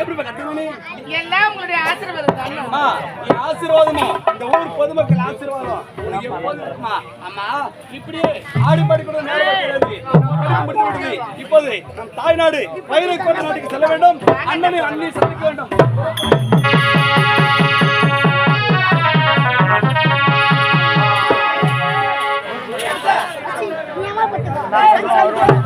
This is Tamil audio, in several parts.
எப்படி கத்துக்கணும் எல்லாம் உங்களுடைய ஆசீர்வாதம் நீ ஆசீர்வாதமா இந்த ஊர் பொதுமக்கள் ஆசீர்வாதம் உனக்கு எப்போதும் இருக்குமா அம்மா இப்படி ஆடி பாடி கூட நேரம். இப்போது நம் தாய்நாடு பயிரை கொண்ட நாட்டுக்கு செல்ல வேண்டும் அண்ணனை அண்ணனை சந்திக்க வேண்டும் ஆசம்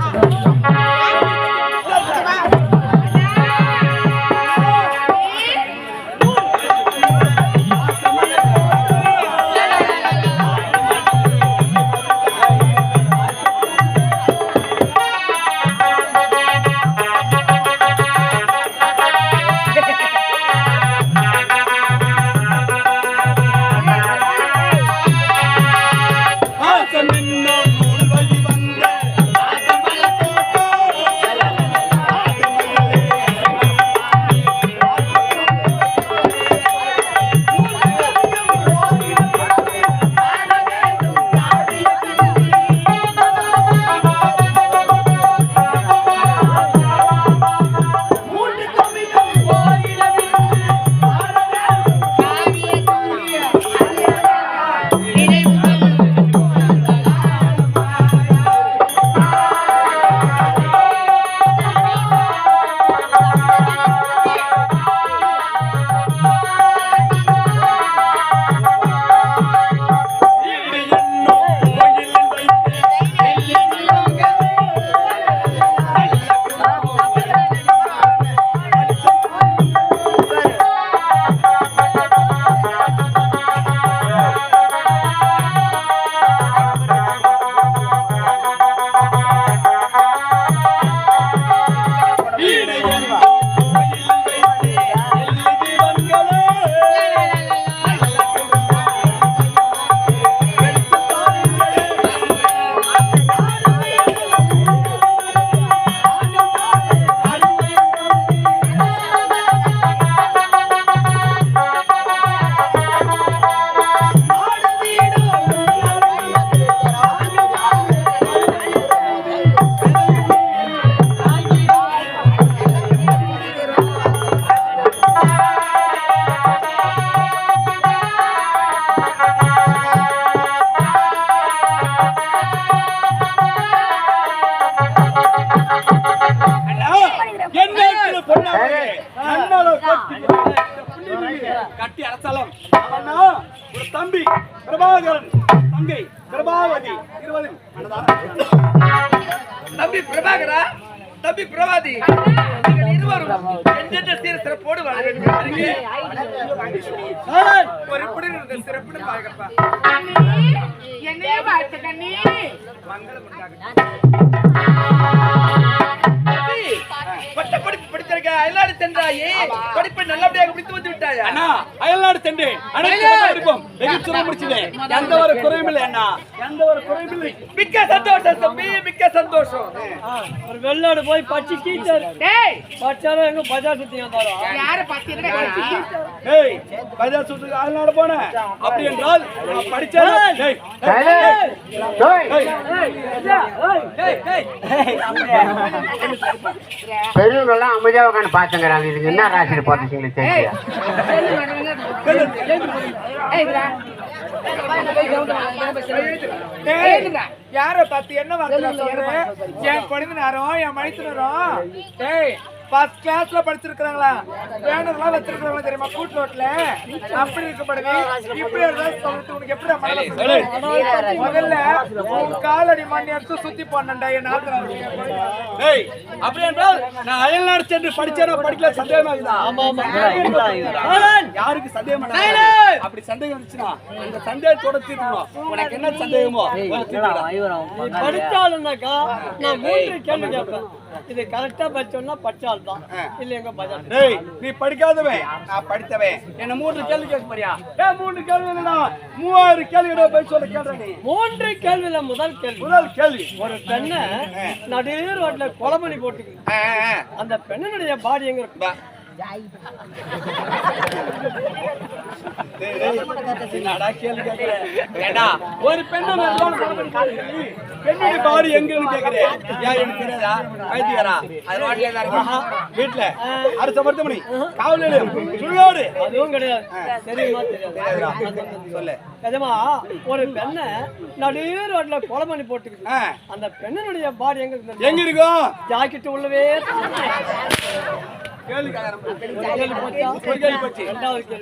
பிரபாகரா தம்பி பிரபாதி இருவரும் எந்தெந்த சீர சிறப்போடு வாழ ஒரு இப்படி இருந்த சிறப்புடன் வாழ்கிறப்பா என்னையே வாழ்த்து கண்ணி. மங்களம் உண்டாகட்டும். படித்திருக்க அயல்நாடு சென்றாயே படிப்பை நல்லபடியாக முடித்து வந்து விட்டாயா அண்ணா அயல்நாடு சென்றேன் அனைத்து படிப்போம் வெகு சுர முடிச்சிட்டேன் எந்த ஒரு குறையும் இல்லை அண்ணா எந்த ஒரு குறையும் இல்லை மிக்க சந்தோஷம் தம்பி மிக்க சந்தோஷம் ஒரு வெளிநாடு போய் பச்சு கீச்சாரு டேய் எங்க பஜார் சுத்தி வந்தாரோ யார பாத்தீங்கன்னா ஏய் பஜார் அயல்நாடு போனேன் அப்படி என்றால் பெரியவங்க எல்லாம் அமைதியாக உட்காந்து பாத்துங்கிறாங்க இதுக்கு என்ன ராசியில் போட்டுச்சிங்களே தெரியா யார பார்த்து என்ன வார்த்தை என் குழந்தைனாரும் என் மைத்துனரும் ஃபர்ஸ்ட் கிளாஸ்ல படிச்சிருக்காங்களா வேணும்லாம் வச்சிருக்காங்களா தெரியுமா? கூட்டு ரோட்ல அப்படி இருக்கப்படுது இப்படி இருந்தா சொல்லிட்டு உனக்கு எப்படி முதல்ல உன் காலடி மண்ணி எடுத்து சுத்தி போனண்டா என் ஏய், அப்படி என்றால் நான் அயல்நாடு சென்று படிச்சேனா படிக்கல சந்தேகமாகுதா யாருக்கு சந்தேகம்? அப்படி சந்தேகம் இருந்துச்சுன்னா அந்த சந்தேகத்தோட தீர்க்கணும் உனக்கு என்ன சந்தேகமோ படிச்சாலும்னாக்கா நான் மூன்று கேள்வி கேட்பேன். இது கரெக்டா படிச்சோம்னா பச்சால் தான் இல்ல எங்க பஜார் டேய் நீ படிக்காதவன். நான் படித்தவன். என்ன மூன்று கேள்வி கேட்க போறியா? ஏ மூன்று கேள்வி இல்லடா மூவாயிரம் கேள்வி போய் சொல்ல கேள்ற நீ. மூன்று கேள்வியில முதல் கேள்வி. முதல் கேள்வி. ஒரு பெண்ணை நடுவே ரோட்ல கொலை பண்ணி போட்டுக்கு அந்த பெண்ணினுடைய பாடி எங்க இருக்கு? ஒரு பெண்ணை பெண்ணுடைய பாடி எங்கன்னு கேக்குறேன். ஏன் எனக்கு தெரியாதா? பைத்தியக்காரா? அது. வீட்டுல அரச மருத்துவமனை. காவல் நிலையம். சுடுகாடு அதுவும் கிடையாது. சொல்லு. நிஜமா ஒரு பெண்ணை நடு ரோட்ல கொலை பண்ணி அந்த பெண்ணினுடைய பாடி எங்க இருக்கு எங்க இருக்கும்? ஜாக்கெட் உள்ளவே கேள்வி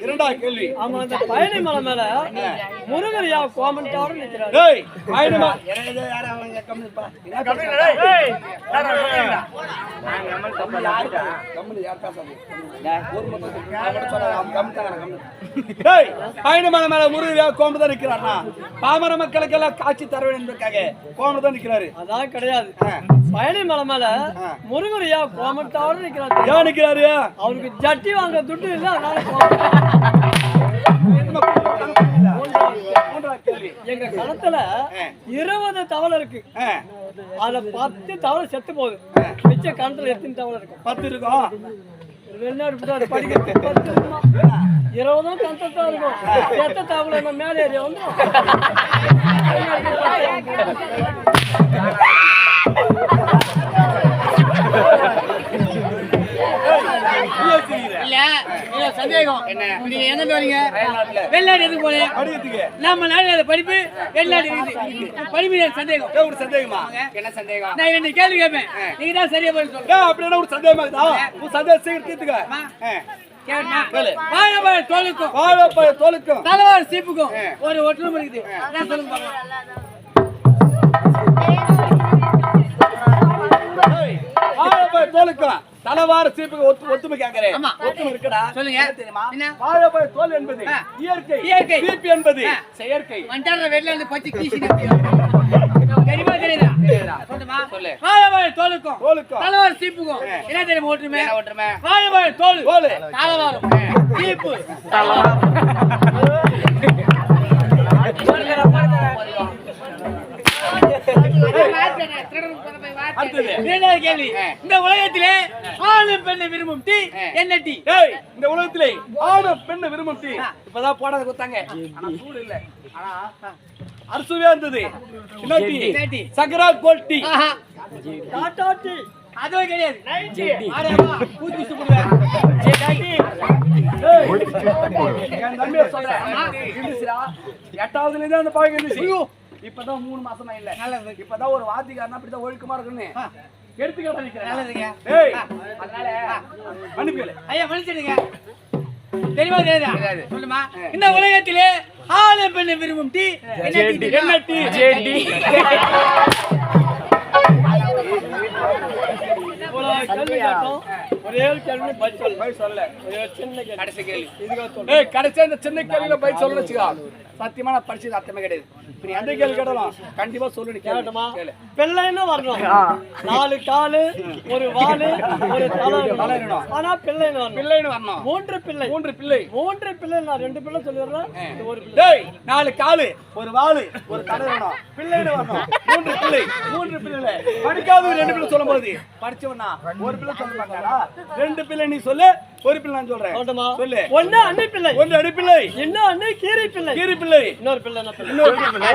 இரண்டாவது கேள்வி ஆமா அந்த மலை மேல முருகரியா கோமண்டோட நிக்கிறாரு டேய் மேல முருகையா கோம்பு தான் நிக்கிறார்னா பாமர மக்களுக்கெல்லாம் காட்சி தர வேண்டும் என்பதற்காக கோம்பு தான் நிக்கிறாரு அதான் கிடையாது பயணி மலை மேல முருகரியா கோமண்டோட நிக்கிறாரு. ஏன் நிக்கிறாரு? அவருக்கு ஜட்டி வாங்க துட்டு இல்ல அதனால எங்க களத்துல இருபது தவளை இருக்கு. அதுல பத்து தவளை செத்து போகுது. மிச்ச கணத்துல எத்தனை தவளை இருக்கும் பத்து இருக்கும் வெளிநாடு படிக்கிறது பத்து இருக்குமா? இருபதும் கணத்துல இருக்கும். தவளை மேலே ஏறி வந்து சந்தேகம். என்ன? நீங்க எங்க இருந்து வரீங்க அயல்நாட்டுல. வெளிநாடு எதுக்கு போறேன் படிக்கிறதுக்கு. நம்ம நாடு படிப்பு வெளிநாடு இருக்குது படிப்பு எனக்கு சந்தேகம். ஏன் ஒரு சந்தேகமா? என்ன சந்தேகம்? நான் ரெண்டு கேள்வி கேட்பேன். நீங்க தான் சரியா பதில் சொல்லுங்க ஏன் அப்படின்னா ஒரு சந்தேகமா இருக்குதா? உன் சந்தேகம் சீக்கிரம் தீர்த்துக்க. வாழைப்பழ தோலுக்கும். வாழைப்பழ தோலுக்கும். தலைவார் சீப்புக்கும். ஒரு ஒற்றுமை இருக்குது. சொல்லுங்க. ஏய், வாழைப்பழ தோலுக்கும் தலைவார சீப்புக்கு ஒத்து ஒத்துமை கேட்கிறேன். ஒத்துமை இருக்குடா. சொல்லுங்க. தெரியுமா? வாழைப்பழ தோல் என்பது. இயற்கை இயற்கை. சீப்பு என்பது. செயற்கை. வண்டார வெளில இருந்து பச்சை கீசி தெரியுமா தெரியுதா? சொல்லுமா? சொல்லு. வாழைப்பழ தோலுக்கும். தோலுக்கும். தலைவார் சீப்புக்கும். என்ன தெரியுமா ஒற்றுமை ஒற்றுமை வாழைப்பழ தோல். தோலு. தலைவாரும் சீப்பு. இரண்டாவது கேள்வி. இந்த உலகத்திலே ஆணும் பெண்ணை விரும்பும் டீ என்ன டீ? இந்த உலகத்திலே ஆணும் பெண்ணு விரும்பும் டீ. இப்பதான் போடாத கொடுத்தாங்க ஆனா சூடு இல்ல. ஆனா அரசுவே இருந்தது. என்ன டீ? சக்கரா கோல்ட் டீ. டாடா டீ. அதுவும் கிடையாது. பூச்சி சொல்றேன். எட்டாவதுல இருந்து அந்த. இப்பதான் மூணு மாசமா இல்ல இப்பதான் ஒரு வாத்திகாரனா அப்படிதான் ஒழுக்கமா இருக்குன்னு எடுத்துக்காட்ட நிக்கிறேன். நல்லதுங்க. அதனால. ஐயா மன்னிச்சிடுங்க. தெரியுமா தெரியாதா? சொல்லுமா. இந்த உலகத்திலே ஆணும் பெண்ணை விரும்பும் டீ என்ன டீ. என்ன டீ? இவ்வளவு கேள்வி கேட்டோம் ஒரே ஒரு கேள்வி பதில் சொல்லு. போய் சொல்ல சின்ன கேள்வி. கடைசி கேள்வி. இதுக்கு சின்ன கேள்வியில வச்சுக்கோ. சத்தியமா நான் படிச்சது அர்த்தமே கிடையாது. இப்ப நீ எந்த கேள்வி கேட்டாலும் கண்டிப்பா சொல்லு நீ கேட்டுமா? பிள்ளைன்னு வரணும். நாலு காலு ஒரு வாலு ஒரு தலை தலை இருக்கணும். இருக்கணும். ஆனா பிள்ளைன்னு வரணும். பிள்ளைன்னு வரணும். மூன்று பிள்ளை. மூன்று பிள்ளை. மூன்று பிள்ளை நான் ரெண்டு பிள்ளை சொல்லிடுறேன். ஒரு பிள்ளை. நாலு காலு ஒரு வாலு ஒரு தலை வேணும் பிள்ளைன்னு வரணும். மூன்று பிள்ளை. மூன்று பிள்ளை படிக்காத ரெண்டு பிள்ளை சொல்லும் போது படிச்சவனா ஒரு பிள்ளை சொல்ல மாட்டாடா ரெண்டு பிள்ளை நீ சொல்லு ஒரு பிள்ளை நான் சொல்றேன். சொல்லு. ஒண்ணு அண்ணி பிள்ளை. ஒன்று அடி பிள்ளை. இன்னும் அண்ணி கீரி பிள்ளை. கீரி பிள்ளை. இன்னொரு பிள்ளை இன்னொரு பிள்ளை.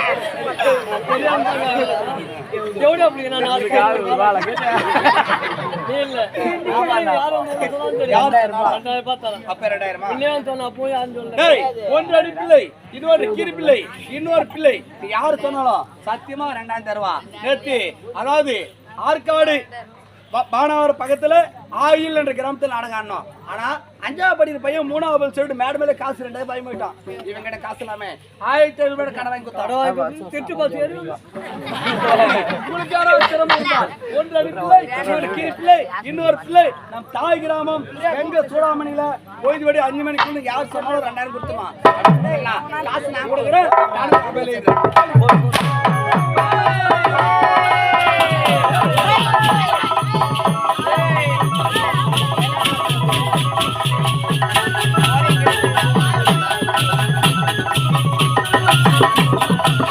எவ்வளோ பண்ண சொல்லிட்டாங்க எவ்வளவு அப்படி நான் நாலு காலு நீ இல்ல. ஆமா, இது யாரும் உங்களுக்கு சொன்னாலும் தெரியும். ரெண்டாயிரம் ரூபாய் தரேன். அப்ப ரெண்டாயிரமா? இல்லையான்னு சொன்னா போய் யாரும் சொல்லல. டேய் ஒன்று அடி பிள்ளை இன்னொரு கீரி பிள்ளை இன்னொரு பிள்ளை. யாரு சொன்னாலும் சத்தியமா ரெண்டாயிரம் தருவா. நேத்து அதாவது ஆற்காடு பானாவரம் பக்கத்துல ஆயில் என்ற கிராமத்துல நாடகம் ஆடினோம். ஆனா அஞ்சாவது படிக்கிற பையன் மூணாவது சொல்லிட்டு மேட மேல காசு ரெண்டாயிரம் பயம் போயிட்டான் இவங்க கிட்ட காசு இல்லாம ஆயிரத்தி ஐநூறு ரூபாய் கடை வாங்கி கொடுத்தாடா தடவை கொடுத்து திட்டு பாத்து ஏறுவீங்க. உங்களுக்கு யாராவது திறமை இருந்தா, ஒன்று பிள்ளை, இன்னொரு கீரி பிள்ளை, இன்னொரு பிள்ளை, நம் தாய் கிராமம் எங்க சூடாமணியில ஓய்வுபடி அஞ்சு மணிக்குள்ள யார் சொன்னாலும் ரெண்டாயிரம் கொடுத்துமா காசு நான் கொடுக்குறேன் நானும் அவன் வந்து ஆடுறது பரதநாட்டியம் பரதநாட்டியம்